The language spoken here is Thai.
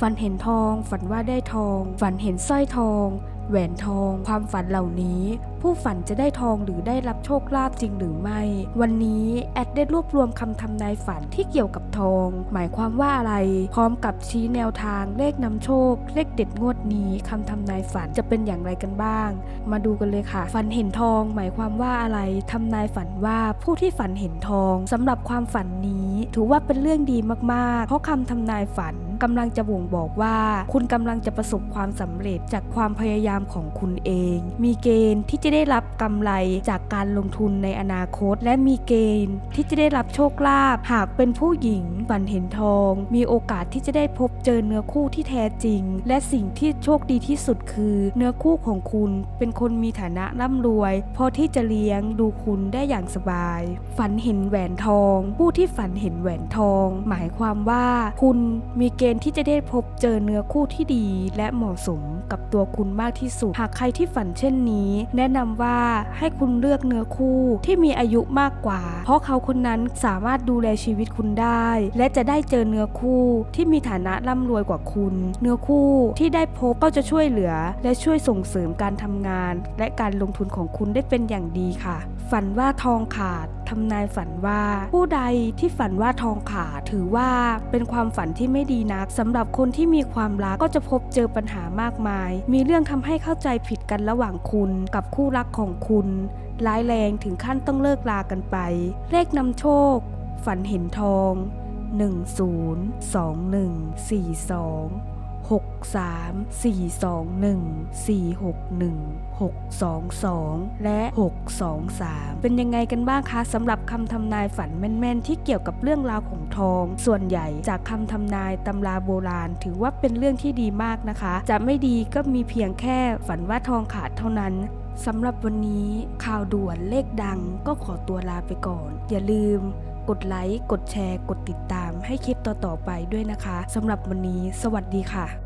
ฝันเห็นทอง ฝันว่าได้ทอง ฝันเห็นสร้อยทอง แหวนทอง ความฝันเหล่านี้ ผู้ฝันจะได้ทองหรือได้รับโชคลาภจริงหรือไม่ วันนี้แอดได้รวบรวมคำทำนายฝันที่เกี่ยวกับทอง หมายความว่าอะไร พร้อมกับชี้แนวทางเลขนำโชค เลขเด็ดงวดนี้คำทำนายฝันจะเป็นอย่างไรกันบ้าง มาดูกันเลยค่ะ ฝันเห็นทอง หมายความว่าอะไรทำนายฝันว่าผู้ที่ฝันเห็นทองสำหรับความฝันนี้ถือว่าเป็นเรื่องดีมากๆ เพราะคำทำนายฝันกำลังจะบ่งบอกว่า คุณกำลังจะประสบความสำเร็จจากความพยายามของคุณเอง มีเกณฑ์ที่จะได้รับกำไรจากการลงทุนในอนาคต และมีเกณฑ์ที่จะได้รับโชคลาภหากเป็นผู้หญิงฝันเห็นทอง มีโอกาสที่จะได้พบเจอเนื้อคู่ที่แท้จริง และสิ่งที่โชคดีที่สุดคือ เนื้อคู่ของคุณเป็นคนมีฐานะร่ำรวยพอที่จะเลี้ยงดูคุณได้อย่างสบาย ฝันเห็นแหวนทอง ผู้ที่ฝันเห็นแหวนทอง หมายความว่าคุณมีเกณฑ์ที่จะได้พบเจอเนื้อคู่ที่ดี และเหมาะสมกับตัวคุณมากที่สุด หากใครที่ฝันเช่นนี้ แนะนำว่าให้คุณเลือกเนื้อคู่ที่มีอายุมากกว่า เพราะเขาคนนั้นสามารถดูแลชีวิตคุณได้ และจะได้เจอเนื้อคู่ที่มีฐานะร่ำรวยกว่าคุณ เนื้อคู่ที่ได้พบก็จะช่วยเหลือ และช่วยส่งเสริมการทำงาน และการลงทุนของคุณได้เป็นอย่างดีค่ะ ฝันว่าทองขาดทำนายฝันว่า ผู้ใดที่ฝันว่าทองขาถือว่าเป็นความฝันที่ไม่ดีนักสำหรับคนที่มีความรักก็จะพบเจอปัญหามากมาย มีเรื่องทำให้เข้าใจผิดกันระหว่างคุณกับคู่รักของคุณ ร้ายแรงถึงขั้นต้องเลิกลากันไป เลขนำโชค ฝันเห็นทอง 102142 63 421 461 622 และ 623 เป็นยังไงกันบ้างคะสำหรับคำทำนายฝันแม่นๆ ที่เกี่ยวกับเรื่องราวของทอง ส่วนใหญ่จากคำทำนายตำราโบราณ ถือว่าเป็นเรื่องที่ดีมากนะคะ จะไม่ดีก็มีเพียงแค่ฝันว่าทองขาดเท่านั้นสำหรับวันนี้ข่าวด่วนเลขดังก็ขอตัวลาไปก่อน อย่าลืมกดไลค์ กดแชร์ กดติดตามให้คลิปต่อ ๆ ไปด้วยนะคะ สำหรับวันนี้ สวัสดีค่ะ